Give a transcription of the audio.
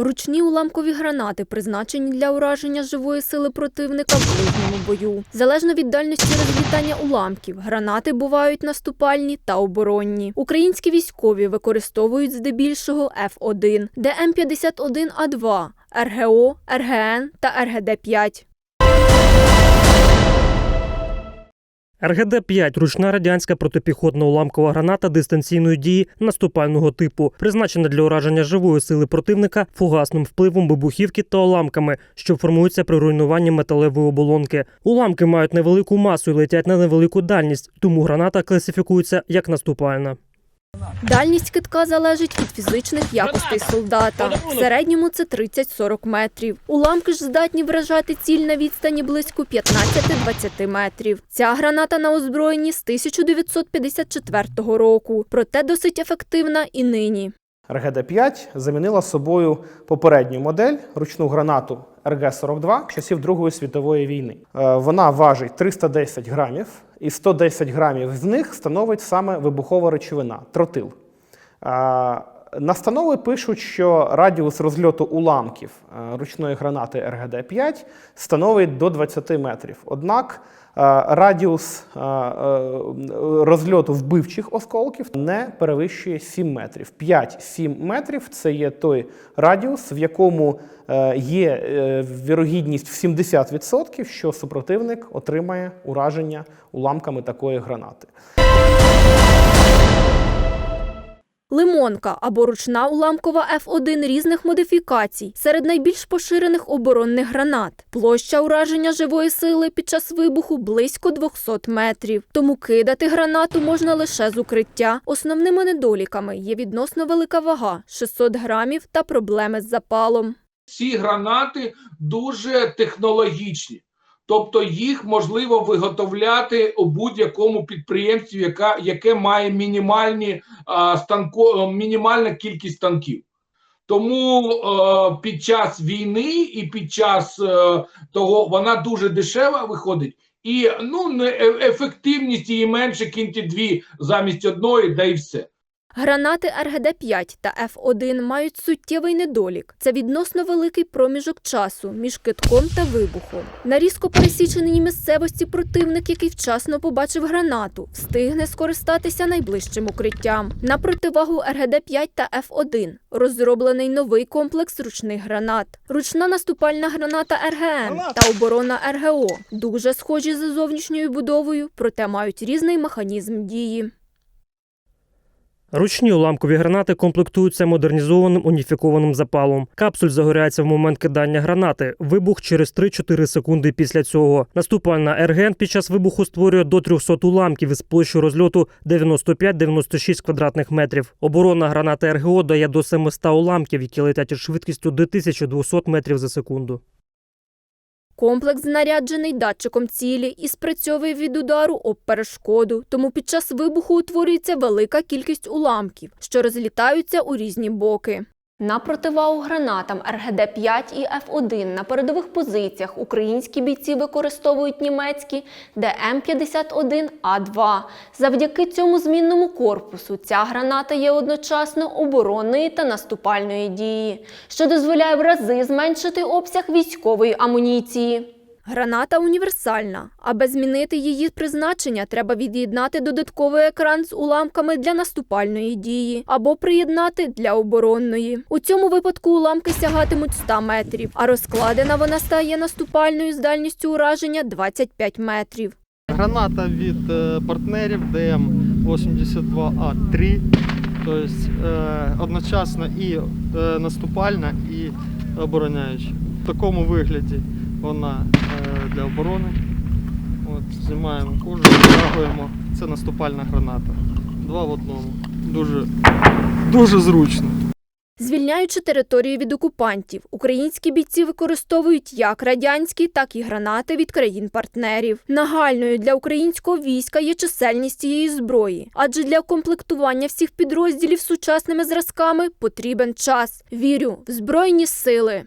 Ручні уламкові гранати призначені для ураження живої сили противника в ближньому бою. Залежно від дальності розлітання уламків, гранати бувають наступальні та оборонні. Українські військові використовують здебільшого F1, ДМ-51А2, РГО, РГН та РГД-5. РГД-5 – ручна радянська протипіхотна уламкова граната дистанційної дії наступального типу, призначена для ураження живої сили противника фугасним впливом вибухівки та уламками, що формуються при руйнуванні металевої оболонки. Уламки мають невелику масу і летять на невелику дальність, тому граната класифікується як наступальна. Дальність китка залежить від фізичних якостей солдата. В середньому це 30-40 метрів. Уламки ж здатні вражати ціль на відстані близько 15-20 метрів. Ця граната на озброєнні з 1954 року, проте досить ефективна і нині. РГД-5 замінила собою попередню модель ручну гранату РГ-42 часів Другої світової війни. Е, Вона важить 310 грамів, і 110 грамів з них становить саме вибухова речовина тротил. Настанови пишуть, що радіус розльоту уламків е, ручної гранати РГД-5 становить до 20 метрів. Однак е, радіус е, розльоту вбивчих осколків не перевищує 7 метрів. 5-7 метрів це є той радіус, в якому є вірогідність в 70%, що супротивник отримає ураження уламками такої гранати. Лимонка або ручна уламкова F1 різних модифікацій серед найбільш поширених оборонних гранат. Площа ураження живої сили під час вибуху близько 200 метрів. Тому кидати гранату можна лише з укриття. Основними недоліками є відносно велика вага 600 грамів та проблеми з запалом. ці гранати дуже технологічні. Тобто їх можливо виготовляти у будь-якому підприємстві, яка, яке має мінімальні, а, станко, мінімальна кількість станків. Тому е, під час війни і під час е, того вона дуже дешева виходить, і ну, не, е- ефективність її менше кіньте дві замість одної, да і все. Гранати РГД-5 та F1 мають суттєвий недолік. Це відносно великий проміжок часу між китком та вибухом. На різко пересіченій місцевості противник, який вчасно побачив гранату, встигне скористатися найближчим укриттям. На противагу РГД-5 та F1 розроблений новий комплекс ручних гранат. Ручна наступальна граната РГН та оборона РГО дуже схожі за зовнішньою будовою, проте мають різний механізм дії. Ручні уламкові гранати комплектуються модернізованим уніфікованим запалом. Капсуль загоряється в момент кидання гранати. Вибух через 3-4 секунди після цього. Наступальна РГН під час вибуху створює до 300 уламків із площею розльоту 95-96 квадратних метрів. Оборонна граната РГО дає до 700 уламків, які летять із швидкістю до 1200 метрів за секунду. Комплекс знаряджений датчиком цілі і спрацьовує від удару об перешкоду, тому під час вибуху утворюється велика кількість уламків, що розлітаються у різні боки. На противагу гранатам РГД-5 і Ф1 на передових позиціях українські бійці використовують німецькі ДМ-51А2. Завдяки цьому змінному корпусу ця граната є одночасно оборонної та наступальної дії, що дозволяє в рази зменшити обсяг військової амуніції. Граната універсальна. Аби змінити її призначення, треба від'єднати додатковий екран з уламками для наступальної дії або приєднати для оборонної. У цьому випадку уламки сягатимуть 100 метрів, а розкладена вона стає наступальною з дальністю ураження 25 метрів. Граната від е, партнерів ДМ-82А3, тобто е, одночасно і е, наступальна, і обороняюча. В такому вигляді вона для оборони. От, знімаємо кожу, витягуємо. Це наступальна граната. Два в одному. Дуже, дуже зручно. Звільняючи територію від окупантів, українські бійці використовують як радянські, так і гранати від країн-партнерів. Нагальною для українського війська є чисельність цієї зброї, адже для комплектування всіх підрозділів сучасними зразками потрібен час. Вірю в збройні сили.